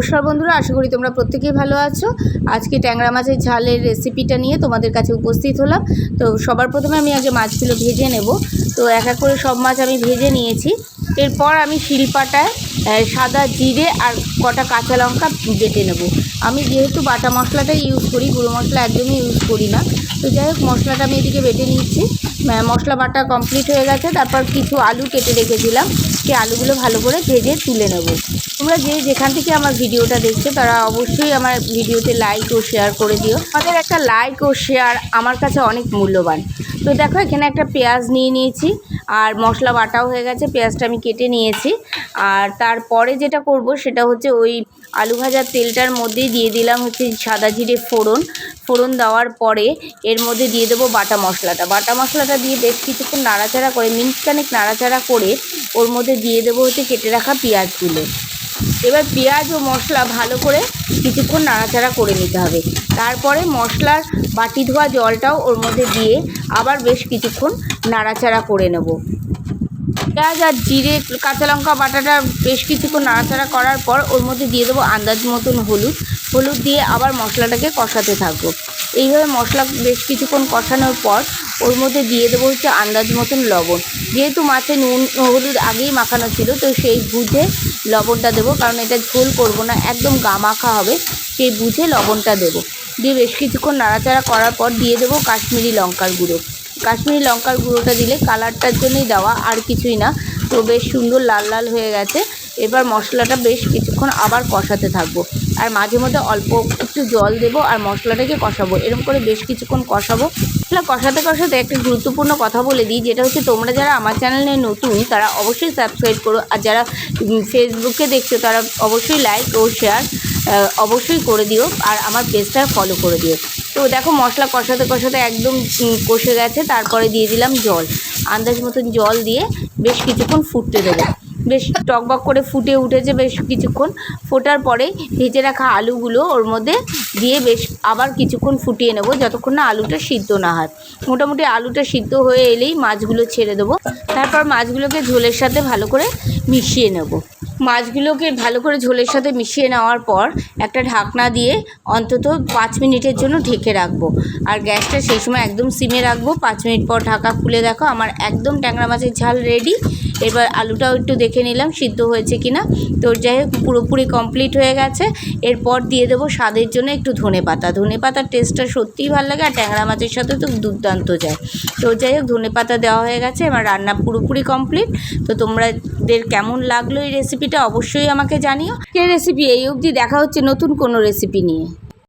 নমস্কার বন্ধুরা, আশা করি তোমরা প্রত্যেকেই ভালো আছো। আজকে ট্যাংরা মাছের ঝালের রেসিপিটা নিয়ে তোমাদের কাছে উপস্থিত হলাম। তো সবার প্রথমে আমি আগে মাছগুলো ভেজে নেব। তো এক এক করে সব মাছ আমি ভেজে নিয়েছি। এরপর আমি শিলপাটায় সাদা জিরে আর কটা কাঁচা লঙ্কা বেটে নেব। আমি যেহেতু বাটা মশলাটাই ইউজ করি, গুঁড়ো মশলা একদমই ইউজ করি না। তো যাই হোক, মশলাটা আমি এদিকে বেটে নিচ্ছি। মশলা বাটা কমপ্লিট হয়ে গেছে। তারপর কিছু আলু কেটে রেখেছিলাম। সেই আলুগুলো ভালো করে ভেজে তুলে নেব। তোমরা যে যেখান থেকে আমার ভিডিওটা দেখছ, তারা অবশ্যই আমার ভিডিওতে লাইক ও শেয়ার করে দিও। আমাদের একটা লাইক ও শেয়ার আমার কাছে অনেক মূল্যবান। তো দেখো, এখানে একটা পেঁয়াজ নিয়ে নিয়েছি। আর মশলা বাটাও হয়ে গেছে, পেঁয়াজটা আমি কেটে নিয়েছি। আর তারপরে যেটা করব সেটা হচ্ছে ওই আলু ভাজার তেলটার মধ্যেই দিয়ে দিলাম হচ্ছে সাদা জিরে ফোড়ন। ফোড়ন দেওয়ার পরে এর মধ্যে দিয়ে দেবো বাটা মশলাটা। বাটা মশলাটা দিয়ে বেশ কিছুক্ষণ নাড়াচাড়া করে, মিনিট কানেক নাড়াচাড়া করে ওর মধ্যে দিয়ে দেবো হচ্ছে কেটে রাখা পেঁয়াজগুলো। এবার পেঁয়াজ ও মশলা ভালো করে কিছুক্ষণ নাড়াচাড়া করে নিতে হবে। তারপরে মশলার বাটি ধোয়া জলটাও ওর মধ্যে দিয়ে আবার বেশ কিছুক্ষণ নাড়াচাড়া করে নেব। পেঁয়াজ আর জিরে, কাঁচা লঙ্কা বাটাটা বেশ কিছুক্ষণ নাড়াচাড়া করার পর ওর মধ্যে দিয়ে দেবো আন্দাজ মতন হলুদ। হলুদ দিয়ে আবার মশলাটাকে কষাতে থাকব। এইভাবে মশলা বেশ কিছুক্ষণ কষানোর পর ওর মধ্যে দিয়ে দেবো হচ্ছে আন্দাজ মতন লবণ। যেহেতু মাছে নুন হলুদ আগেই মাখানো ছিল, তো সেই বুঝে লবণটা দেবো, কারণ এটা ঝোল করব না, একদম গা মাখা হবে, সেই বুঝে লবণটা দেবো। দিয়ে বেশ কিছুক্ষণ নাড়াচাড়া করার পর দিয়ে দেবো কাশ্মীরি লঙ্কার গুঁড়ো। কাশ্মীরি লঙ্কার গুঁড়োটা দিলে কালারটার জন্যই দেওয়া আর কিছুই না, তো বেশ সুন্দর লাল লাল হয়ে গেছে। এবার মশলাটা বেশ কিছুক্ষণ আবার কষাতে থাকব। আর মাঝে মধ্যে অল্প একটু জল দেবো আর মশলাটাকে কষাবো। এরকম করে বেশ কিছুক্ষণ কষাবো। মশলা কষাতে কষাতে একটা গুরুত্বপূর্ণ কথা বলে দিই, যেটা হচ্ছে তোমরা যারা আমার চ্যানেলে নতুন, তারা অবশ্যই সাবস্ক্রাইব করো। আর যারা ফেসবুকে দেখছ, তারা অবশ্যই লাইক ও শেয়ার অবশ্যই করে দিও আর আমার পেজটা ফলো করে দিও। তো দেখো মশলা কষাতে কষাতে একদম কষে গেছে। তারপরে দিয়ে দিলাম জল। আন্দাজ মতন জল দিয়ে বেশ কিছুক্ষণ ফুটতে দেবো। বেশ টকবক করে ফুটে উঠেছে বেশ কিছুক্ষণ। ফোটার পরে ভেজে রাখা আলুগুলো ওর মধ্যে দিয়ে বেশ আবার কিছুক্ষণ ফুটিয়ে নেব, যতক্ষণ না আলুটা সিদ্ধ না হয়। মোটামুটি আলুটা সিদ্ধ হয়ে এলেই মাছগুলো ছেড়ে দেবো। তারপর মাছগুলোকে ঝোলের সাথে ভালো করে মিশিয়ে নেব। মাছগুলোকে ভালো করে ঝোলের সাথে মিশিয়ে নেওয়ার পর একটা ঢাকনা দিয়ে অন্তত পাঁচ মিনিটের জন্য ঢেকে রাখব। আর গ্যাসটা সেই সময় একদম সিমে রাখব। পাঁচ মিনিট পর ঢাকা খুলে দেখো, আমার একদম ট্যাংরা মাছের ঝাল রেডি। এবার আলুটাও একটু দেখে নিলাম, সিদ্ধ হয়েছে কিনা। তো যাই হোক, পুরোপুরি কমপ্লিট হয়ে গেছে। এরপর দিয়ে দেবো স্বাদের জন্য একটু ধনে পাতা। ধনে পাতার টেস্টটা সত্যিই ভালো লাগে, আর ট্যাংরা মাছের সাথে তো দুর্দান্ত যায়। তো যাই হোক, ধনে পাতা দেওয়া হয়ে গেছে আমার রান্না পুরোপুরি কমপ্লিট তো তোমাদের কেমন লাগল এই রেসিপিটা অবশ্যই আমাকে জানিও। এই রেসিপি এই অবধি, দেখা হচ্ছে নতুন কোনো রেসিপি নিয়ে।